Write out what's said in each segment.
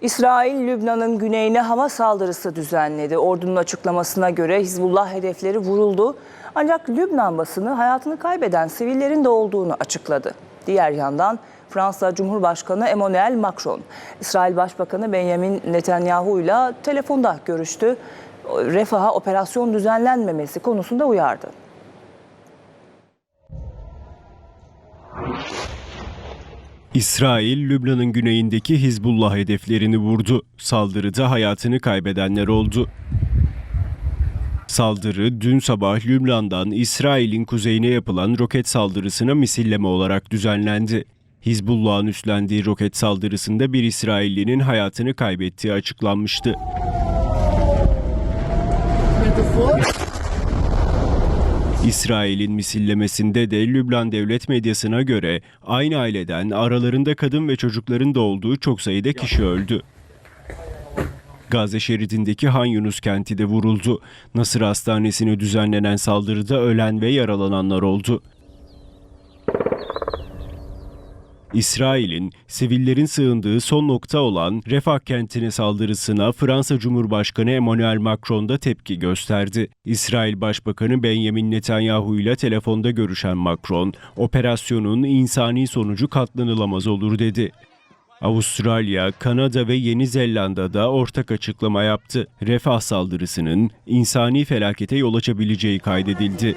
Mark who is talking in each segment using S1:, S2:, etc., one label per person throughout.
S1: İsrail, Lübnan'ın güneyine hava saldırısı düzenledi. Ordunun açıklamasına göre Hizbullah hedefleri vuruldu. Ancak Lübnan basını hayatını kaybeden sivillerin de olduğunu açıkladı. Diğer yandan Fransa Cumhurbaşkanı Emmanuel Macron, İsrail Başbakanı Benjamin Netanyahu ile telefonda görüştü. Refah'a operasyon düzenlenmemesi konusunda uyardı.
S2: İsrail, Lübnan'ın güneyindeki Hizbullah hedeflerini vurdu. Saldırıda hayatını kaybedenler oldu. Saldırı dün sabah Lübnan'dan İsrail'in kuzeyine yapılan roket saldırısına misilleme olarak düzenlendi. Hizbullah'ın üstlendiği roket saldırısında bir İsraillinin hayatını kaybettiği açıklanmıştı. İsrail'in misillemesinde de Lübnan devlet medyasına göre aynı aileden aralarında kadın ve çocukların da olduğu çok sayıda kişi öldü. Gazze şeridindeki Han Yunus kenti de vuruldu. Nasır Hastanesi'ne düzenlenen saldırıda ölen ve yaralananlar oldu. İsrail'in sivillerin sığındığı son nokta olan Refah kentine saldırısına Fransa Cumhurbaşkanı Emmanuel Macron da tepki gösterdi. İsrail Başbakanı Benjamin Netanyahu ile telefonda görüşen Macron, operasyonun insani sonucu katlanılamaz olur dedi. Avustralya, Kanada ve Yeni Zelanda'da ortak açıklama yaptı. Refah saldırısının insani felakete yol açabileceği kaydedildi.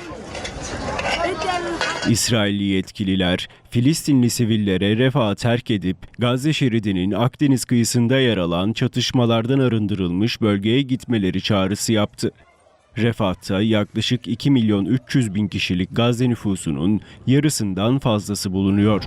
S2: İsrailli yetkililer Filistinli sivillere refah terk edip Gazze şeridinin Akdeniz kıyısında yer alan çatışmalardan arındırılmış bölgeye gitmeleri çağrısı yaptı. Refah'ta yaklaşık 2 milyon 300 bin kişilik Gazze nüfusunun yarısından fazlası bulunuyor.